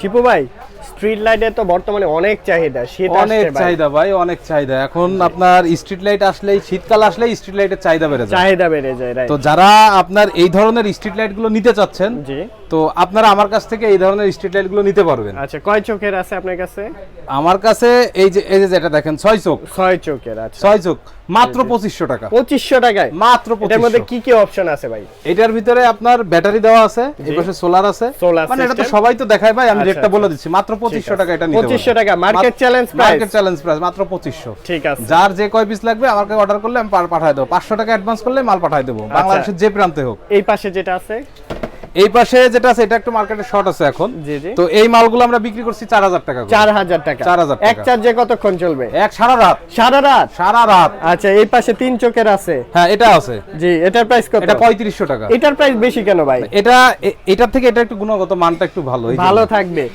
টিপু ভাই স্ট্রিট লাইটের তো বর্তমানে অনেক চাহিদা শীত অনেক চাহিদা ভাই অনেক চাহিদা। এখন আপনার স্ট্রিট লাইট আসলেই শীতকাল আসলেই স্ট্রিট লাইটের চাহিদা বেড়ে যায়। চাহিদা বেড়ে যায় তো যারা আপনার এই ধরনের স্ট্রিট লাইটগুলো নিতে চাচ্ছেন জি। তো আপনারা আমার কাছ থেকে এই ধরনের স্ট্রিট লাইটগুলো নিতে পারবেন। আচ্ছা কয় চোখের আছে আপনার কাছে? আমার কাছে এই যে এই যে যেটা দেখেন ছয় চোখ। ছয় চোখের আচ্ছা। ছয় চোখ মাত্র পঁচিশশো টাকা। পঁচিশশো টাকায়? মাত্র এটার মধ্যে কি কি অপশন আছে ভাই? এটার ভিতরে আপনার ব্যাটারি দেওয়া আছে এই পাশে সোলার আছে। মানে এটা তো সবাই তো দেখায় ভাই আমি আচ্ছা, রেটটা আচ্ছা। বলে দিচ্ছি মাত্র পঁচিশশো টাকা এটা নিতে 2500 টাকা, market challenge price? Market challenge price মাত্র পঁচিশশো। ঠিক আছে। যার যে কয় পিস লাগবে আমাকে অর্ডার করলে আমি পাঠায় দেবো। পাঁচশো টাকা অ্যাডভান্স করলে মাল পাঠায় দেবো। আচ্ছা। বাংলাদেশের যে প্রান্তে হোক। এই পাশে যেটা আছে? এই পাশে যেটা আছে এটা একটু মার্কেটে শর্ট আছে এখন। জি জি। তো এই মালগুলো আমরা বিক্রি করছি চার হাজার টাকা করে। চার হাজার টাকা। 4000 টাকা। এক চার্জে কতক্ষণ চলবে? এক সারা রাত। সারা রাত? সারা রাত। আচ্ছা এই পাশে তিন চোখের আছে। হ্যাঁ এটা আছে। জি এটার প্রাইস কত? এটা পঁয়ত্রিশশো টাকা। এটার প্রাইস বেশি কেন ভাই? এটা এটার থেকে এটা একটু গুণগত মানটা একটু ভালো ভালো থাকবে।